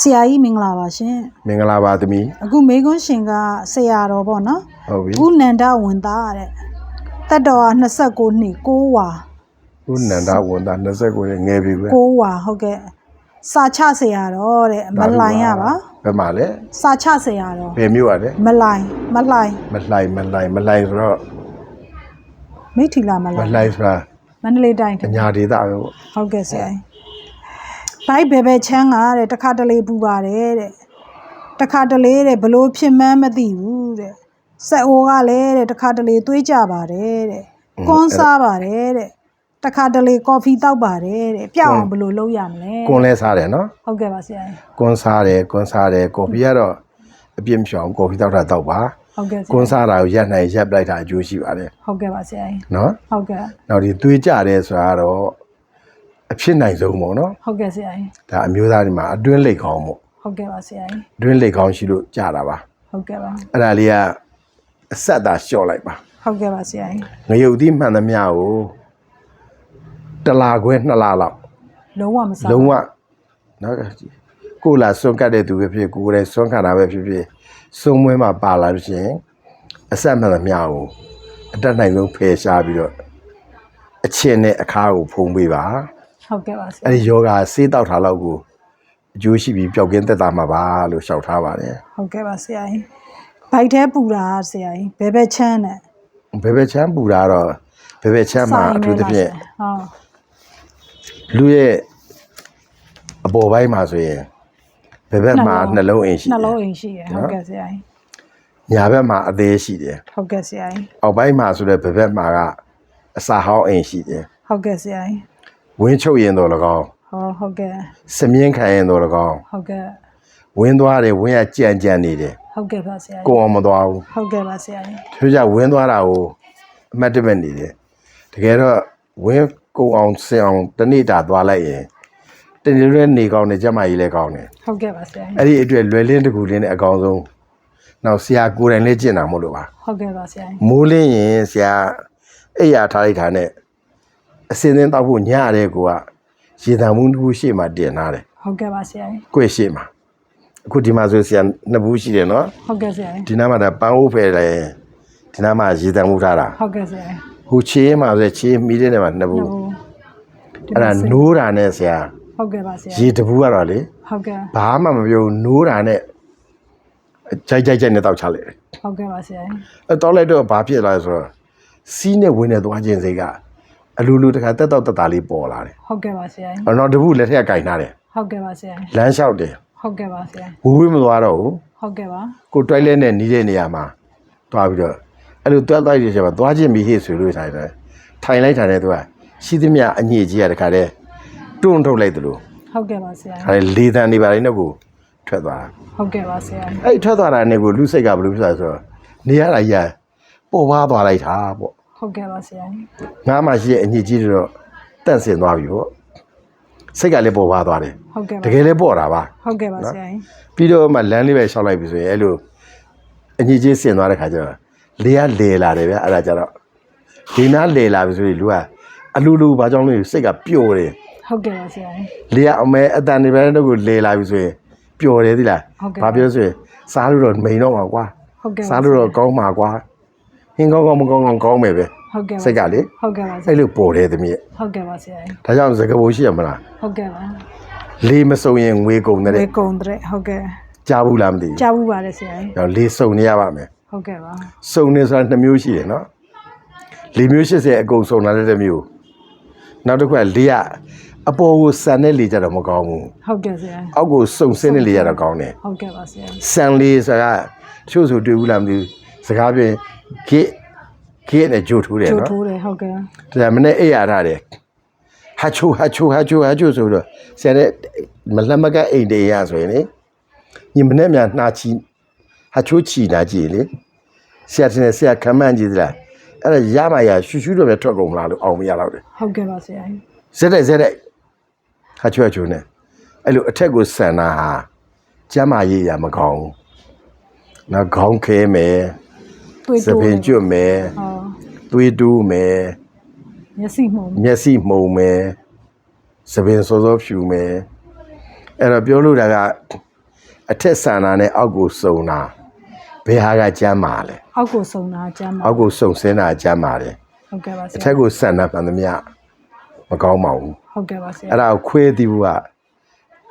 ဆရာကြီးမင်္ဂလာပါရှင်မင်္ဂလာပါသမီးအခုမေကွန်းရှင်ကဆရာတော်ပေါ့နော်ဟုတ်ပြီဦးနန္ဒဝန်သားတဲ့တက်တော်က29နှစ်6ဝါဦးနန္ဒဝန်သား29ရဲ့ငယ်ပြီပဲ6ဝါဟုတ်ကဲ့စာချဆရာတော်တဲ့မလိုင်ရပါဘယ်မှာလဲစာချဆရာတော်ဘယ်မြို့ရလဲမလိုင်မလိုင်မလှိုင်မလှိုင်မလှိုင်ဆိုတော့မိထီလာမမလိုင်လှိုင်ဆိုတာမန္တလေးတိုင်းအညာဒေသပဲပေါ့ဟုတ်ကဲ့ဆရာ ကြီးဘိုက်ဘယ်ဘယ်ချမ်းကတဲ့တခါတလေပူပါတယ်တဲ့တခါတလေတဲ့ဘလို့ဖြစ်မှန်းမသိဘူးတဲ့စက်အိုးကလည်းတဲ့တခါတလေသွေးကြပါတယ်တဲ့ကွန်းစားပါတယ်တဲ့တခါတလေကော်ဖီတောက်ပါတယ်တဲ့ပြောက်အောင်ဘလို့လုပ်ရမလဲကွန်လဲစားတယ်နော်ဟုတ်ကဲ့ပါဆရာကြီးကွန်စားတယ်ကွန်စားတယ်ကော်ဖီကတော့အပြစ်မရှောင်ကော်ဖီတောက်တာတောက်ပါဟုတ်ကဲ့ဆကွရာန်စားတာကိုရက်နိုင်ရက်ပလိုက်တာအကျိုးရှိပါတယ်ဟုတ်ကဲ့ပါဆရာကြီးနော်ဟုတ်ကဲ့နောက်ဒီသွေးကြတယ်ဆိုတာကတော့ အဖြစ်နိုင်ဆုံးပေါ့နော်ဟုတ်ကဲ့ဆရာကြီးဒါအမျိုးသားတွေမှာအတွင်းလိတ်ခေါင်းပေါ့ဟုတ်ကဲ့ပါဆရာကြီးအတွင်းလိတ်ခေါင်းရှိလို့ကြတာပါဟုတ်ကဲ့ပါအဲ့ဒါလေးကအဆက်သာလျှော့လိုက်ပါဟုတ်ကဲ့ပါဆရာကြီးငရုတ်သီးမှန်သမျှကိုတစ်လာခွဲနှစ်လာလောက်လုံးဝမစားလုံးဝနော်ကိုလာစွန့်ကတ်တဲ့သူပဲဖြစ်ကိုယ်တိုင်စွန့်ခတ်တာပဲဖြစ်ဖြစ်စွန့်မွဲမှာပါလာလို့ရှိရင်အဆက်မှန်သမျှကိုအတက်နိုင်ဆုံးဖယ်ရှားပြီးတော့အချင်းနဲ့အခါကိုဖုံးပေးပါ ဟုတ်ကဲ့ပါဆရာအဲ့ဒီယောဂဆေးတောက်ထားလောက်ကိုအကျိုးရှိပြီးပျောက်ကင်းသက်သာမှာပါလို့ရှောက်ထားပါတယ်ဟုတ်ကဲ့ပါဆရာကြီးဘိုက်ထဲပူတာဆရာကြီးဘယ်ဘက်ချမ်းနဲ့ဘယ်ဘက်ချမ်းပူတာတော့ဘယ်ဘက်ချမ်းမှာအထူးသဖြင့်ဟုတ်လူရဲ့အပေါ်ပိုင်းမှာဆိုရင်ဘယ်ဘက်မှာနှလုံးအိမ်ရှိနှတယ်လုံးအိမ်ရှိရယ်ဟုတ်ကဲ့ဆရာကြီးညာဘက်မှာအသေးရှိတယ်ဟုတ်ကဲ့ဆရာကြီးအောက်ပိုင်းမှာဆိုတဲ့ဘယ်ဘက်မှာကအစာဟောင်းအိမ်ရှိတယ်ဟုတ်ကဲ့ဆရာကြီး ဝင်းချုပ်ရင်တော့၎င်းဟောဟုတ်ကဲ့စမြင်းခံရင်တော့၎င်းဟုတ်ကဲ့ဝင်းသွားတယ်ဝင်းကကြံကြံနေတယ်ဟုတ်ကဲ့ပါဆရာကိုကြီးအောင်မသွားဘူးဟုတ်ကဲ့ပါဆရာကြီးသူကြဝင်းသွားတာကိုအမှတ်တမဲ့နေတယ်တကယ်တော့ဝင်းကုံအောင်ဆင်အောင်တနေ့တာသွားလိုက်ရင်တနေ့လွဲနေကောင်းတယ်ကြက်မကြီးလည်းကောင်းတယ်ဟုတ်ကဲ့ပါဆရာကြီးအဲ့ဒီအတွက်လွယ်လင်းတကူလင်းနဲ့အကောင်ဆုံးနောက်ဆရာကိုယ်တိုင်လည်းကျင့်တာမို့လို့ပါဟုတ်ကဲ့ပါဆရာကြီးမိုးလင်းရင်ဆရာအိယာထားလိုက်တာနဲ့ အစင်းစင်းတောက်ဖို့ညရတဲ့ကိုကရေတံမှုတစ်ခုရှေ့မှာတင်ထားတယ်ဟုတ်ကဲ့ပါဆရာကြီး။ကိုယ့်ရှေ့မှာအခုဒီမှာဆိုဆရာနှစ်ဘူးရှိတယ်နော်ဟုတ်ကဲ့ဆရာကြီး။ဒီနားမှာဒါပန်းအိုးဖယ်တယ်ဒီနားမှာရေတံမှုထားတာဟုတ်ကဲ့ဆရာကြီး။ဟိုချေးမှာဆိုချေးမိတဲ့နေရာမှာနှစ်ဘူးဟုတ်အဲ့ဒါနိုးတာနဲ့ဆရာဟုတ်ကဲ့ပါဆရာရေတဘူးကတော့လေဟုတ်ကဲ့ဘာမှမပြောဘူးနိုးတာနဲ့ကြိုက်ကြိုက်ကြိုက်နဲ့တောက်ချလိုက်တယ်ဟုတ်ကဲ့ပါဆရာကြီးအဲတောက်လိုက်တော့ဘာဖြစ်လာလဲဆိုတော့စီးနဲ့ဝင်နေသွားခြင်းစိတ်က အလူလူတခါတက်တော့တက်တာလေးပေါ်လာတယ်ဟုတ်ကဲ့ပါဆရာကြီးအော်တော့တပုလက်ထက်ကကင်ထားတယ်ဟုတ်ကဲ့ပါဆရာကြီးလမ်းလျှောက်တယ်ဟုတ်ကဲ့ပါဆရာကြီးဝူဝေးမသွားတော့ဘူးဟုတ်ကဲ့ပါကိုတွိုက်လဲနဲ့နီးတဲ့နေရာမှာသွားပြီးတော့အဲ့လိုတွက်သွားရတဲ့ချိန်မှာသွားခြင်းမီဟေ့ဆိုလို့ထိုင်တယ်ထိုင်လိုက်တာနဲ့သူကရှိသမျှအညစ်အကြေးရတခါတည်းတွန့်ထုတ်လိုက်တယ်လို့ဟုတ်ကဲ့ပါဆရာခါလေလေတန်နေပါလိမ့်တော့ကိုထွက်သွားတာဟုတ်ကဲ့ပါဆရာကြီးအဲ့ထွက်သွားတာနဲ့ကိုလူစိတ်ကဘယ်လိုဖြစ်လဲဆိုတော့နေရတာကြီးကပေါ်ပါသွားလိုက်တာပေါ့ ဟုတ်ကဲ့ပါဆရာကြီးငါမှရှိတဲ့အညစ်အကြေးတွေတော့တန့်စင်သွားပြီပေါ့စိတ်ကလည်းပေါ်ပါသွားတယ်ဟုတ်ကဲ့ပါတကယ်လည်းပေါ်တာပါ ဟုတ်ကဲ့ပါဆရာကြီးပြီးတော့မှလမ်းလေးပဲရှောက်လိုက်ပြီဆိုရင်အဲ့လိုအညစ်အကြေးစင်သွားတဲ့ခါကျတော့လေကလေလာတယ်ဗျအဲ့ဒါကြတော့ဒီနားလေလာပြီဆိုရင်လူကအလူလူဘာကြောင့်လဲစိတ်ကပျော်တယ်ဟုတ်ကဲ့ပါဆရာကြီး လေကအမဲအတန်နေပဲတော့ကိုလေလာပြီဆိုရင်ပျော်တယ်သီလားဟုတ်ကဲ့ ဘာပြောဆိုရင်စားလို့တော့မိန်တော့မှာကွာဟုတ်ကဲ့ပါစားလို့တော့ကောင်းမှာကွာ ဟင်းကောင်းကောင်းမကောင်းကောင်းကောင်းမယ်ပဲဟုတ်ကဲ့ပါစိတ်ကလေဟုတ်ကဲ့ပါဆရာအဲ့လိုပေါ်တယ်သမီးရဲ့ဟုတ်ကဲ့ပါဆရာကြီးဒါကြောင့်စကားပုံရှိရမလားဟုတ်ကဲ့ပါလေမစုံရင်ငွေကုန်တဲ့ဝေကုံတဲ့ဟုတ်ကဲ့ကြားဘူးလားမသိဘူးကြားဘူးပါတယ်ဆရာကြီး။ကြောင့်လေစုံနေရပါမယ်ဟုတ်ကဲ့ပါ။စုံနေဆိုတာနှစ်မျိုးရှိတယ်နော်။လေမျိုး80အကုန်စုံလာတဲ့တစ်မျိုး။နောက်တစ်ခုကလေကအပေါ်ကိုဆန်တဲ့လေကြတော့မကောင်းဘူးဟုတ်ကဲ့ဆရာကြီး။အောက်ကိုစုံစင်းတဲ့လေကြတော့ကောင်းတယ် ဟုတ်ကဲ့ပါဆရာကြီး။ဆန်လေဆိုတာတချို့ဆိုတွေ့ဘူးလားမသိဘူး။စကားပြင် ဂစ်ဂစ်နဲ့ဂျိုထိုးတယ်ကျိုးနော်ထိုးတယ်ဟုတ်ကဲ့။ဒါမနဲ့အိပ်ရထားတယ်။ဟာချိုဟာချိုဟာချိုဟာချိုဆိုတော့ဆရာတဲ့မလက်မကအိမ်တေးရဆိုရင်လေညီမနဲ့များနှာချီဟာချိုချီနာကြည့်လေဆရာတင်ဆရာခံမှန်းကြည့်သလားအဲ့ဒါရမရရှူရှူတော့ပဲထွက်ကုန်မလားလို့အောင်မရတော့တယ်ဟုတ်ကဲ့ပါဆရာကြီးဇက်တဲ့ဇက်တဲ့ဟာချိုဟာချိုနဲ့အဲ့လိုအထက်ကိုဆန်တာဟာကျမ်းမာရေးရမကောင်းဘူးနောက်ခေါင်းခဲမယ် တွေးသတိုးပင်ကျွတ်မယ်ဟောသွေးတူးမယ်မျက်စိမှုန်မျက်စိမှုံမယ်သပင်စောစောဖြူမယ်အဲ့တော့ပြောလို့တာကအထက်ဆန္ဒနဲ့အောက်ကိုစုံတာဘယ်ဟာကကျမ်းမာလဲအောက်ကိုစုံတာကျမ်းပါအောက်ကိုစုံစင်းတာကျမ်းမာတယ်ဟုတ်ကဲ့ပါဆအရာထက်ကိုဆန္ဒမှန်သမျှမကောင်းပါဘူးဟုတ်ကဲ့ပါဆရာအဲ့ဒါကိုခွဲသိဖို့က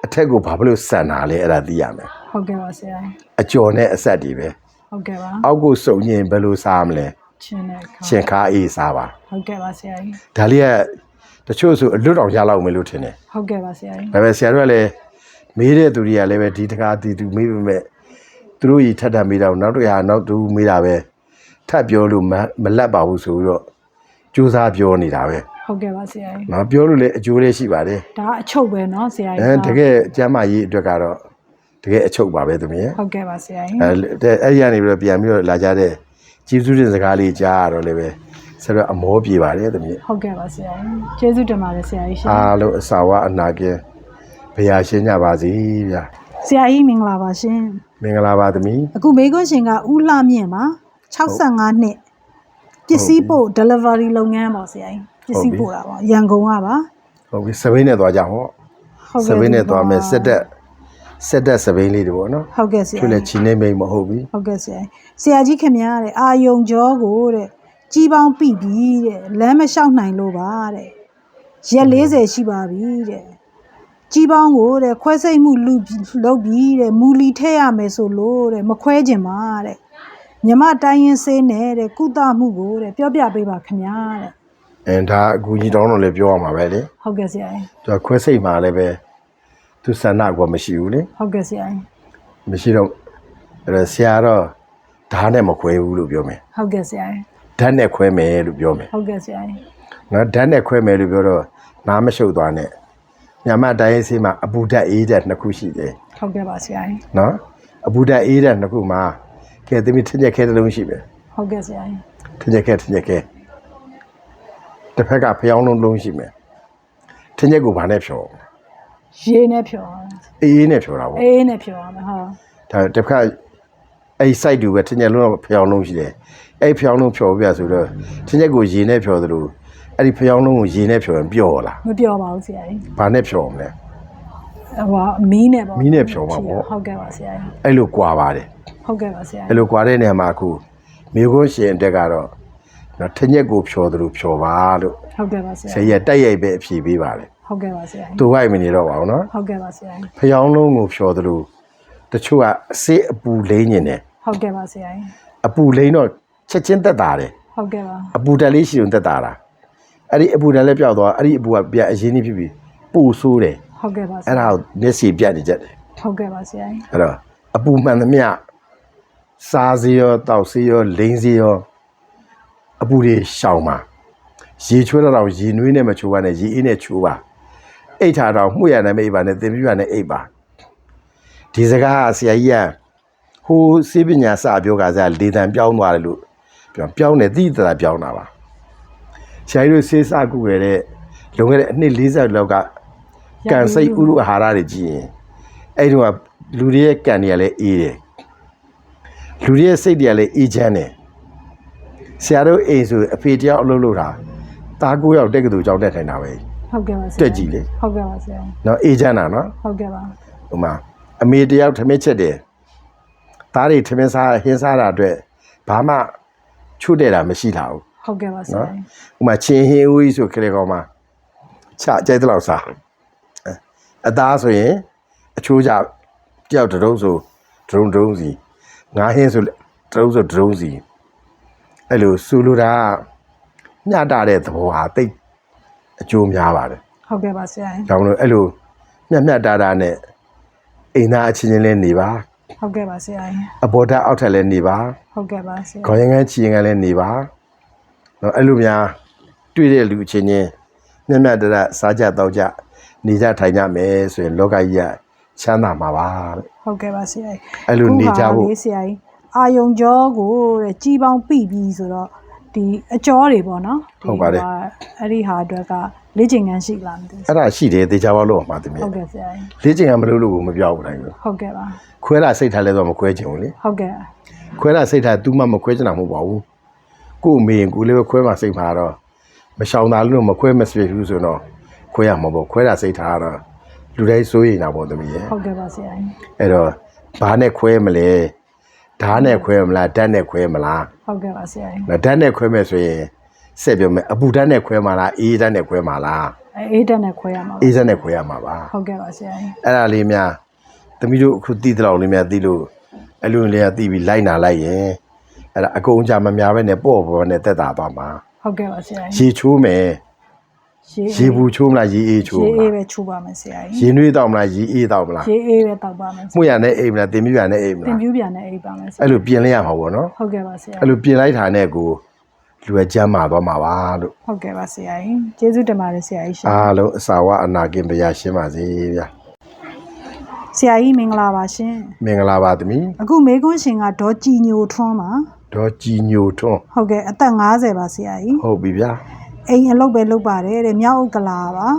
အထက်ကိုဘာဖြစ်လို့ဆန္ဒလဲအဲ့ဒါသိရမယ်ဟုတ်ကဲ့ပါဆရာအကျော်နဲ့အဆက်တွေပဲ ဟုတ်ကဲ့ပါ အောက်ကိုစုံရင်ဘယ်လိုစားမလဲ ချင်းတဲ့ခါ ရှင်ခါအေးစားပါ ဟုတ်ကဲ့ပါဆရာကြီး ဒါလေးကတချို့ဆိုအလွတ်တော်ရလောက်မယ်လို့ထင်တယ် ဟုတ်ကဲ့ပါဆရာကြီး ဒါပေမဲ့ဆရာတို့ကလည်းမေးတဲ့သူတွေကလည်းပဲဒီတကားတီသူမေးပေမဲ့သူတို့ကြီးထပ်ထပ်မေးတော့နောက်တစ်ရာနောက်တူမေးတာပဲထပ်ပြောလို့မမလက်ပါဘူးဆိုပြီးတော့ကြိုးစားပြောနေတာပဲ ဟုတ်ကဲ့ပါဆရာကြီး နော်ပြောလို့လည်းအကျိုးလေးရှိပါတယ် ဒါအချုပ်ပဲเนาะဆရာကြီး အဲတကယ်ကျမ်းမာရေးအတွက်ကတော့ တကယ်အချုပ်ပါပဲသမီးရဲ့ဟုတ်ကဲ့ပါဆရာကြီးအဲတဲ့အဲ့ဒီကနေပြီးတော့ပြန်ပြီးတော့လာကြတဲ့ကျေးဇူးတင်စကားလေးကြားရတော့လည်းပဲဆက်တော့အမောပြေပါတယ်သမီးရဲ့ဟုတ်ကဲ့ပါဆရာကြီးကျေးဇူးတင်ပါတယ်ဆရာကြီးရှင်အားလုံးအစာဝအနာကင်းဘုရားရှင်းကြပါစေဗျာဆရာကြီးမင်္ဂလာပါရှင်မင်္ဂလာပါသမီးအခုမေခွန်းရှင်ကဦးလှမြင့်ပါ65နှစ်ပစ္စည်းပို့ delivery လုပ်ငန်းပေါ့ဆရာကြီးပစ္စည်းပို့တာပေါ့ရန်ကုန်ကပါဟုတ်ပြီစပိန်နဲ့သွားကြဟောဟုတ်စပိန်နဲ့သွားမယ်စက်တက် စက်တက်စပိန်လေးတွေပေါ့နော်ဟုတ်ကဲ့ဆရာသူလည်းချီနေမိတ်မဟုတ်ဘူးဟုတ်ကဲ့ဆရာဆရာကြီးခင်ဗျားတဲ့အာယုံကျော်ကိုတဲ့ကြီးပေါင်းပြီပြီတဲ့လမ်းမလျှောက်နိုင်လို့ပါတဲ့ရက်40ရှိပါပြီတဲ့ကြီးပေါင်းကိုတဲ့ခွဲစိတ်မှုလူလုပ်ပြီးတဲ့မူလီထည့်ရမယ်ဆိုလို့တဲ့မခွဲကျင်ပါတဲ့မြမတိုင်းရင်ဆေးနဲ့တဲ့ကုသမှုကိုတဲ့ပြောပြပေးပါခင်ဗျာတဲ့အဲဒါအကူကြီးတောင်းတော့လည်းပြောရမှာပဲလေဟုတ်ကဲ့ဆရာကြီးသူကခွဲစိတ်မှာလည်းပဲ သူဆန္ဒကွာမရှိဘူးလေဟုတ်ကဲ့ဆရာကြီးမရှိတော့အဲ့ဒါဆရာတော့ဓာတ်နဲ့မခွဲဘူးလို့ပြောမယ်ဟုတ်ကဲ့ဆရာကြီးဓာတ်နဲ့ခွဲမယ်လို့ပြောမယ်ဟုတ်ကဲ့ဆရာကြီးနော်ဓာတ်နဲ့ခွဲမယ်လို့ပြောတော့နားမရှုပ်သွားနဲ့ညမတိုင်းရေးဆေးမှာအပူဓာတ်အေးဓာတ်နှစ်ခုရှိတယ်ဟုတ်ကဲ့ပါဆရာကြီးနော်အပူဓာတ်အေးဓာတ်နှစ်ခုမှာကဲသမီးထင်းချက်ခဲတစ်လုံးရှိပဲဟုတ်ကဲ့ဆရာကြီးထင်းချက်ခဲထင်းချက်ခဲတစ်ဖက်ကဖျောင်းလုံးလုံးရှိမယ်ထင်းချက်ကိုဘာနဲ့ဖြော ရေနဲ့ဖြောရမယ်အေးအေးနဲ့ဖြောတာပေါ့အေးနဲ့ဖြောရမယ်ဟုတ်ဒါတစ်ခါအဲ့ site တူပဲထင်းချက်လုံးတော့ဖျောင်းလုံးရှိတယ်အဲ့ဖျောင်းလုံးဖြောပြဆိုတော့ထင်းချက်ကိုရေနဲ့ဖြောသလိုအဲ့ဒီဖျောင်းလုံးကိုရေနဲ့ဖြောရင်ပျော်လားမပြောပါဘူးဆရာကြီးဘာနဲ့ဖြောမလဲဟိုမီးနဲ့ပေါ့မီးနဲ့ဖြောမှာပေါ့ဟုတ်ကဲ့ပါဆရာကြီးအဲ့လိုကွာပါတယ်ဟုတ်ကဲ့ပါဆရာအဲ့လိုကွာတဲ့နေရာမှာအခုမိခွန်းရှင်အတက်ကတော့နော်ထင်းချက်ကိုဖြောသလိုဖြောပါလို့ဟုတ်ကဲ့ပါဆရာဆရာကြီးကတက်ရိုက်ပဲအဖြေပေးပါတယ် ဟုတ်ကဲ့ပါဆရာသူဝိုက်မနေတော့ပါဘူးနော်ဟုတ်ကဲ့ပါဆရာဖျောင်းလုံးကိုဖြောသလိုတချို့ကအစေးအပူလိမ့်နေတယ်ဟုတ်ကဲ့ပါဆရာအပူလိမ့်တော့ချက်ချင်းတက်တာတယ်ဟုတ်ကဲ့ပါအပူတက်လေးရှိုံတက်တာလားအဲ့ဒီအပူတက်လေးပြောက်သွားအဲ့ဒီအပူကပြန်အရင်ကြီးဖြစ်ပြီးပူဆိုးတယ်ဟုတ်ကဲ့ပါဆအဲ့ရာဒါကိုမျက်စိပြတ်နေကြတယ်ဟုတ်ကဲ့ပါဆရာအဲ့တော့အပူမှန်သမျှစားစီရောတောက်စီရောလိမ့်စီရောအပူတွေရှောင်ပါရေချွေးတော့ရေနွေးနဲ့မချိုးပါနဲ့ရေအေးနဲ့ချိုးပါ အိတ်ထားတော့မှုရနဲ့မိတ်ပါနဲ့တင်ပြရနဲ့အိတ်ပါဒီစကားကဆရာကြီးကဟိုစေပညာစပြောကစားလေတံပြောင်းသွားတယ်လို့ပြောပြောင်းတယ်တိတရာပြောင်းတာပါဆရာကြီးတို့စေးစကုခဲ့တဲ့လွန်ခဲ့တဲ့အနှစ်40လောက်ကကန်စိတ်ဥရုအာဟာရတွေကြည့်ရင်အဲ့ဒီတော့လူတွေရဲ့ကန်တွေကလည်းအေးတယ်လူတွေရဲ့စိတ်တွေကလည်းအေးချမ်းတယ်ဆရာတို့အိမ်ဆိုအဖေတယောက်အလုပ်လုပ်တာတားကိုယောက်တက်ကတူကြောင်းတက်ထိုင်တာပဲ ဟုတ်ကဲ့ပါဆရာတက်ကြည့်လေဟုတ်ကဲ့ပါဆရာနော်အေးချမ်းတာနော်ဟုတ်ကဲ့ပါဟိုမှာအမေတယောက်ထမင်းချက်တယ်သားတွေထမင်းစားဟင်းစားတာအတွက်ဘာမှချွတ်တဲ့တာမရှိတာဘူးဟုတ်ကဲ့ပါဆရာနော်ဟိုမှာချင်းဟင်းဦးကြီးဆိုခလေကောင်မှာချကြိုက်တဲ့လောက်စားအဲအသားဆိုရင်အချိုးကြတယောက်တစ်တုံးဆိုဒရုံဒရုံစီငါးဟင်းဆိုတစ်တုံးဆိုဒရုံစီအဲ့လိုစူလိုတာကညတာတဲ့သဘောဟာတိတ် အကျိုးများပါတယ်ဟုတ်ကဲ့ပါဆရာဒါမလို့အဲ့လိုမျက်မျက်တာတာနဲ့အိမ်သားအချင်းချင်းလဲနေပါဟုတ်ကဲ့ပါဆရာအဘော်ဓာတ်အောက်ထက်လဲနေပါဟုတ်ကဲ့ပါဆရာခေါင်းရငန်းချီရင်ကလည်းနေပါနော်အဲ့လိုများတွေ့တဲ့လူအချင်းချင်းမျက်မျက်တာတာစားကြတော့ကြနေကြထိုင်ကြမယ်ဆိုရင်လောကကြီးကချမ်းသာမှာပါတဲ့ဟုတ်ကဲ့ပါဆရာအဲ့လိုနေကြဖို့ ခုဟာလေဆရာကြီးအာယုံကျော်ကိုတဲ့ကြီးပေါင်းပြီပြီဆိုတော့ ဒီအကျော်တွေပေါ့နော်ဒီဟုတ်ပါတယ်ဟာအဲ့ဒီဟာအတွက်ကလေ့ကျင့်ခန်းရှိလားမသိဘူးအဲ့ဒါရှိတယ်တေချာပါလို့မှာတင်မြဲဟုတ်ကဲ့ဆရာကြီးလေ့ကျင့်ကမလို့လို့ကိုမပြောဘူးတိုင်းဘူးဟုတ်ကဲ့ပါခွဲတာစိတ်ထားလဲတော့မခွဲချင်ဘူးလေဟုတ်ကဲ့ခွဲတာစိတ်ထား तू မှမခွဲချင်တာမဟုတ်ပါဘူးကို့အမေရင်ကိုယ်လေးပဲခွဲမှစိတ်မှာတော့မရှောင်တာလို့မခွဲမစပြဘူးဆိုတော့ခွဲရမှာပေါ့ခွဲတာစိတ်ထားတော့လူလူတိုင်းစိုးရိမ်တာပေါ့သမီးရဲ့ဟုတ်ကဲ့ပါဆရာကြီးအဲ့တော့ဘာနဲ့ခွဲမလဲ ဓာတ်နဲ့ခွဲမလားဓာတ်နဲ့ခွဲမလားဟုတ်ကဲ့ပါဆရာကြီးဓာတ်နဲ့ခွဲမယ်ဆိုရင်ဆက်ပြောမယ်အပူဓာတ်နဲ့ခွဲမှာလားအေးဓာတ်နဲ့ခွဲမှာလားအဲအေးတက်နဲ့ခွဲရမှာပါအေးဓာတ်နဲ့ခွဲရမှာပါဟုတ်ကဲ့ပါဆရာကြီးအဲ့ဒါလေးများသမီးတို့အခုတည်တဲ့လောက်လေးများတည်လို့အလွန်လေးကတည်ပြီးလိုက်နာလိုက်ရင်အဲ့ဒါအကုန်ကြမများပဲနဲ့ပေါ့ပေါ့နဲ့တက်တာသွားမှာဟုတ်ကဲ့ပါဆရာကြီးရေချိုးမယ် ရေရေဘူးချိုးမလားရေအေးချိုးရေမအေးလားပဲချိုးပါမယ်ဆရာကြီးရေနွေးတောက်မလားရေအေးတောက်မလားရေအေးပဲတောက်ပါမယ်ဆရာမှုရနဲ့အိမ်မလားတင်ပြရနဲ့အိမ်မတင်လားပြူးပြန်နဲ့အိပ်ပါမယ်ဆရာအဲ့လိုပြင်လိုက်ရမှာပေါ့နော်ဟုတ်ကဲ့ပါဆရာအဲ့လိုပြင်လိုက်တာနဲ့ကိုလူကကြမ်းမာသွားမှာပါလို့ဟုတ်ကဲ့ပါဆရာကြီးကျေးဇူးတင်ပါတယ်ဆရာကြီးရှင် အားလုံးအစာဝအနာကင်ဗျာရှင်းပါစေဗျာဆရာကြီးမင်္ဂလာပါရှင်မင်္ဂလာပါသမီးအခုမေကွန်းရှင်ကဒေါ်ကြည်ညိုထွန်းပါဒေါ်ကြည်ညိုထွန်းဟုတ်ကဲ့အသက်50ပါဆရာကြီးဟုတ်ပြီဗျာ အိမ်အလုပ်ပဲလုပ်ပါတယ်တဲ့မြောက်ဥက္ကလာပါ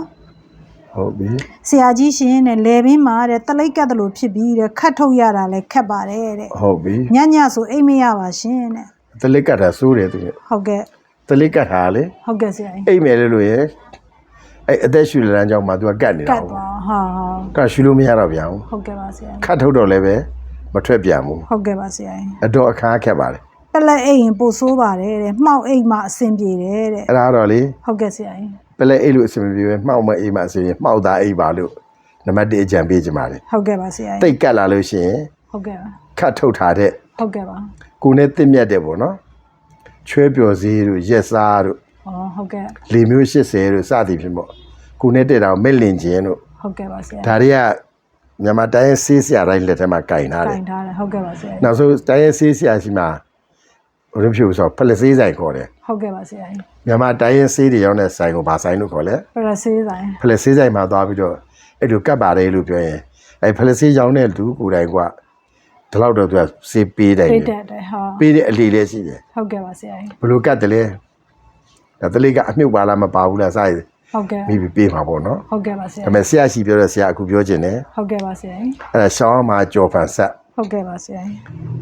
ဟုတ်ပြီဆရာကြီးရှင်တဲ့လေဘင်းမှာတဲ့တလိပ်ကတ်တယ်လို့ဖြစ်ပြီးတဲ့ခတ်ထုတ်ရတာလဲခက်ပါတယ်တဲ့ဟုတ်ပြီညညဆိုအိမ်မရပါရှင်တဲ့တလစ်ကတ်တာစိုးတယ်သူကဟုတ်ကဲ့တလစ်ကတ်တာလေဟုတ်ကဲ့ဆရာကြီးအိမ်မယ်လေလို့ရယ်အဲ့အသက်ရှူလန်းကြောင်းမှာသူကကတ်နေကတာတ်ဟုတ်သွားဟာဟာကတ်ရှူလို့မရတော့ပြန်ဘူးဟုတ်ကဲ့ပါဆရာကြီးခတ်ထုတ်တော့လည်းပဲမထွက်ပြန်ဘူးဟုတ်ကဲ့ပါဆရာကြီးအတော့အခါခက်ပါတယ် ပလက်အိမ်ရင်ပို့ဆိုးပါတယ်တဲ့မှောက်အိမ်မှာအဆင်ပြေတယ်တဲ့အဲ့ဒါတော့လေဟုတ်ကဲ့ဆရာကြီးပလဲအိတ်လို့အဆင်မပြေပဲမှောက်မအိမ်မှာအဆင်ပြေမှောက်သားအိမ်ပါလို့နံပါတ်1အကြံပေးချင်ပါတယ်ဟုတ်ကဲ့ပါဆရာတိကြီးတ်ကတ်လာလို့ရှိရင်ဟုတ်ကဲ့ပါခတ်ထုတ်ထားတဲ့ဟုတ်ကဲ့ပါကိုယ်နဲ့တင့်မြတ်တယ်ပေါ့နော်ချွဲပျော်စည်းတို့ရက်စားတို့ဩဟုတ်ကဲ့လေမျိုး80တို့စသည်ဖြင့်ပေါ့ကိုယ်နဲ့တက်တာကိုမဲ့လင်ခြင်းတို့ဟုတ်ကဲ့ပါဆရာဒါတွေကမြန်မာတိုင်းရဲ့ဆေးဆရာတိုင်းလက်ထက်မှာကင်ထားကတယ်င်ထားတယ်ဟုတ်ကဲ့ပါဆရာကြီးနောက်ဆုံးတိုင်းရဲ့ဆေးဆရာရှိမှာ ဘယ်လိုဖြစ်လို့ဆိုတော့ဖလက်ဆေးဆိုင်ခေါ်တယ်ဟုတ်ကဲ့ပါဆရာကြီးမြန်မာတိုင်းရဲ့ဆေးတွေရောက်တဲ့ဆိုင်ကိုဗာဆိုင်လို့ခေါ်လဲပရဆေးဆိုင်ဖလက်ဆေးဆိုင်မှာသွားပြီးတော့အဲ့လိုကတ်ပါတယ်လို့ပြောရင်အဲ့ဖလက်ဆေးရောက်တဲ့လူကိုယ်တိုင်ကဒီလောက်တော့သူကဆေးပေးတယ်ပြည့်တက်တယ်ဟာပေးတဲ့အလီလေးရှိတယ်ဟုတ်ကဲ့ပါဆရာကြီးဘယ်လိုကတ်တယ်လဲဒါတလေးကအမြုပ်ပါလားမပါဘူးလားစရည်ဟုတ်ကဲ့မိပြီးပေးမှာပေါ့နော်ဟုတ်ကဲ့ပါဆရာဒါပေမဲ့ဆရာရှိပြောတဲ့ဆရာအခုပြောခြင်းတယ်ဟုတ်ကဲ့ပါဆရာကြီးအဲ့ဒါရှောင်းမှာကြော်ဖန်ဆက် ဟုတ်ကဲ့ပါဆရာကြီး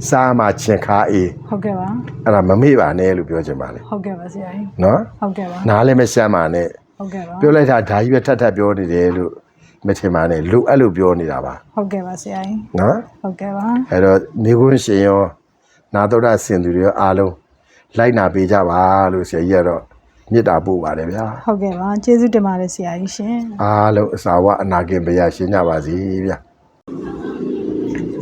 စားမှာချင်ခါအေးဟုတ်ကဲ့ပါအဲ့ဒါမမေ့ပါနဲ့လို့ပြောခြင်းပါလေဟုတ်ကဲ့ပါဆရာကြီးနော်ဟုတ်ကဲ့ပါနားလည်းမရှမ်းပါနဲ့ဟုတ်ကဲ့ပါပြောလိုက်တာဓာကြီးပဲထပ်ထပ်ပြောနေတယ်လို့မထင်ပါနဲ့လို့အဲ့လိုပြောနေတာပါဟုတ်ကဲ့ပါဆရာကြီးနော်ဟုတ်ကဲ့ပါအဲ့တော့နေခွန်းရှင်ရောနာတော်ရစင်သူတွေရောအားလုံးလိုက်နာပေးကြပါလို့ဆရာကြီးကတော့မေတ္တာပို့ပါတယ်ဗျာဟုတ်ကဲ့ပါကျေးဇူးတင်ပါတယ်ဆရာကြီးရှင်အားလုံးအစာဝအနာကင်ဗျာရှင်းကြပါစေဗျာ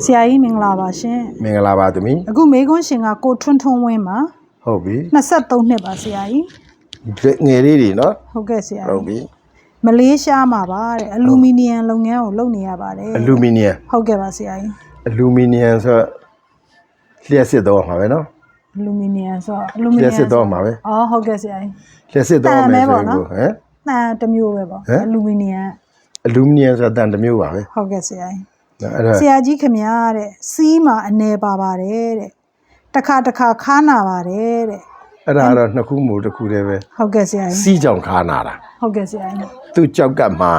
ဆရာကြီးမင်္ဂလာပါရှင်မင်္ဂလာပါသမီးအခုမေကွန်းရှင်ကကိုထွန်းထွန်းဝင်းပါဟုတ်ပြီ23နှစ်ပါဆရာကြီးငယ်လေးတွေနော်ဟုတ်ကဲ့ဆရာဟုတ်ကြီးပြီမလေးရှားမှာပါတဲ့အလူမီနီယံလုပ်ငန်းကိုလုပ်နေရပါတယ်အလူမီနီယံဟုတ်ကဲ့ပါဆရာကြီးအလူမီနီယံဆိုတော့လျှက်စစ်တော့မှာပဲနော်အလူမီနီယံဆိုတော့အလူမီနီလျှယံက်စစ်တော့မှာပဲအော်ဟုတ်ကဲ့ဆရာကြီးလျှက်စစ်တော့မယ်ဆိုရင်တန်ပဲပေါ့နော်ကိုဟမ်တန်တစ်မျိုးပဲပေါ့ဟမ်အလူမီနီယံအလူမီနီယံဆိုတာတန်တစ်မျိုးပါပဲဟုတ်ကဲ့ဆရာကြီးနော် အဲ့တော့ဆရာကြီးခင်ဗျားတဲ့စီးမှာအနေပါပါတယ်တဲ့တစ်ခါတစ်ခါခါနာပါတယ်တဲ့အဲ့ဒါကတော့နှစ်ခုမို့တစ်ခုတည်းပဲဟုတ်ကဲ့ဆရာကြီးစီးကြောင်ခါနာတာဟုတ်ကဲ့ဆရာကြီးသူ့ကြောက်ကပ်မှာ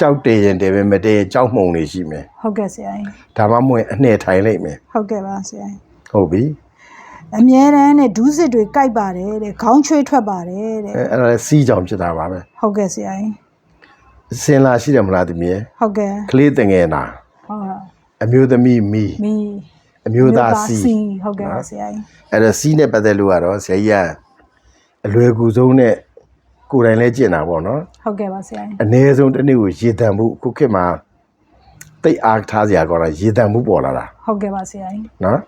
ကြောက်တည်ရင်တည်ပဲမတည်ရင်ကြောက်မှုန်နေရှိမယ်ဟုတ်ကဲ့ဆရာကြီးဒါမှမဟုတ်ရင်အနှဲ့ထိုင်လိုက်မယ်ဟုတ်ကဲ့ပါဆရာကြီးဟုတ်ပြီအမြဲတမ်းနဲ့ဒူးစစ်တွေကြိုက်ပါတယ်တဲ့ခေါင်းချွေးထွက်ပါတယ်တဲ့အဲ့အဲ့ဒါလည်းစီးကြောင်ဖြစ်တာပါပဲဟုတ်ကဲ့ဆရာကြီး စင်လာရှိတယ်မလားတမီးဟုတ်ကဲ့ကလေးတငယ်နာဟုတ်အမျိုးသမီးမီမီအမျိုးသားစီဟုတ်ကဲ့ပါဆရာကြီးအဲ့တော့စီးနဲ့ပတ်သက်လို့ကတော့ဆရာကြီးကအလွယ်ကူဆုံးနဲ့ကိုယ်တိုင်လဲကျင့်တာပေါ့နော်ဟုတ်ကဲ့ပါဆရာကြီးအ ਨੇ ဆုံးတစ်နေ့ကိုရေတံမှုခုခေတ်မှာတိတ်အားထားစရာကောင်းတာရေတံမှုပေါ်လာတာဟုတ်ကဲ့ပါဆရာကြီးနော်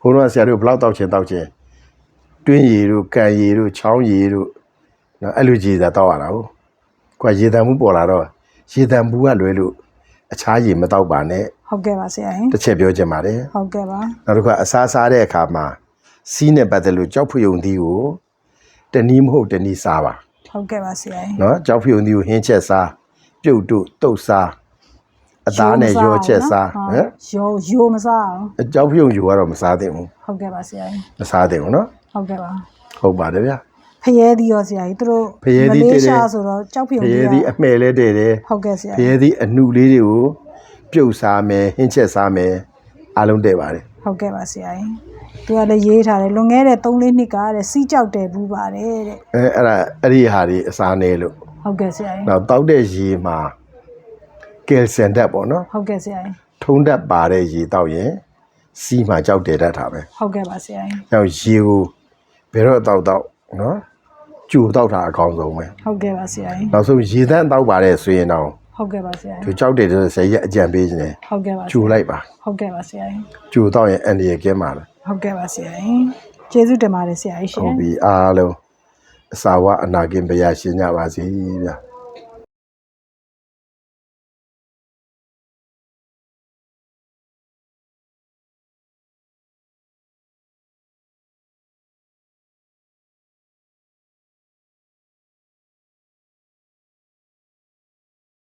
ဘုန်းတော်ကဆရာတို့ဘယ်လောက်တောက်ချင်တောက်ချင်တွင်းရည်တို့ကန်ရည်တို့ချောင်းရည်တို့နော်အဲ့လိုကြည်သာတောက်ရတာဟုတ် ကွာရေတံမှုပေါ်လာတော့ရေတံမှုကလွယ်လို့အခြားရည်မတောက်ပါနဲ့ဟုတ်ကဲ့ပါဆရာကြီးတစ်ချက်ပြောချင်ပါတယ်ဟုတ်ကဲ့ပါနောက်တစ်ခါအစားစားတဲ့အခါမှာစီးနဲ့ပတ်သက်လို့ကြောက်ဖျုံသီးကိုတနည်းမဟုတ်တနည်းစားပါဟုတ်ကဲ့ပါဆရာကြီးနော်ကြောက်ဖျုံသီးကိုဟင်းချက်စားပြုတ်တို့တုတ်စားအသားနဲ့ရောချက်စားဟမ်ရောရိုမစားအောင်အကြောက်ဖျုံယူကတော့မစားသင့်ဘူးဟုတ်ကဲ့ပါဆရာကြီးမစားသင့်ဘူးနော်ဟုတ်ကဲ့ပါဟုတ်ပါတယ်ဗျာ ဖရဲသီးရောဆရာကြီးသူတို့ဖရဲသီးမတည်လေးတယ်ရှားဆိုတော့ကြောက်ဖြုံဖရဲကြီးသီးအမှဲ့လဲတဲ့တယ်ဟုတ်ကဲ့ဆရာဖရဲသီးအနှုလေးတွေကိုပြုတ်စားမယ်ဟင်းချက်စားမယ်အားလုံးတဲ့ပါတယ်ဟုတ်ကဲ့ပါဆရာကြီးသူကလည်းရေးထားတယ်လွန်ခဲ့တဲ့3-4နှစ်ကတဲ့စီးကြောက်တယ်ဘူးပါတယ်တဲ့အဲအဲ့ဒါအဲ့ဒီဟာတွေအစားနေလို့ဟုတ်ကဲ့ဆရာကြီးနောက်တောက်တဲ့ရေမှာကယ်ဆန်ဓာတ်ပေါ့နော်ဟုတ်ကဲ့ဆရာကြီးထုံးဓာတ်ပါတဲ့ရေတောက်ရင်စီးမှကြောက်တယ်တတ်တာပဲဟုတ်ကဲ့ပါဆရာကြီး။နောက်ရေကိုဘယ်တော့တောက်တော့နော် ကြိုတောက်တာအကောင်းဆုံးပဲဟုတ်ကဲ့ပါဆရာကြီး။နောက်ဆုံးရေသန့်တောက်ပါတဲ့ဆိုရင်တော့ဟုတ်ကဲ့ပါဆရာသူကြီးကြောက်တယ်ဆိုဆရာကြီးအကြံပေးခြင်းတယ်ဟုတ်ကဲ့ပါကြိုလိုက်ပါဟုတ်ကဲ့ပါဆရာကြီးကြိုတောက်ရင်အန်ဒီရကဲမှာလားဟုတ်ကဲ့ပါဆရာကြီးကျေးဇူးတင်ပါတယ်ဆရာကြီးရှင်ဟုတ်ပြီအားလုံးအစာဝအနာကင်ဘုရားရှင်ကြပါစေဗျာ။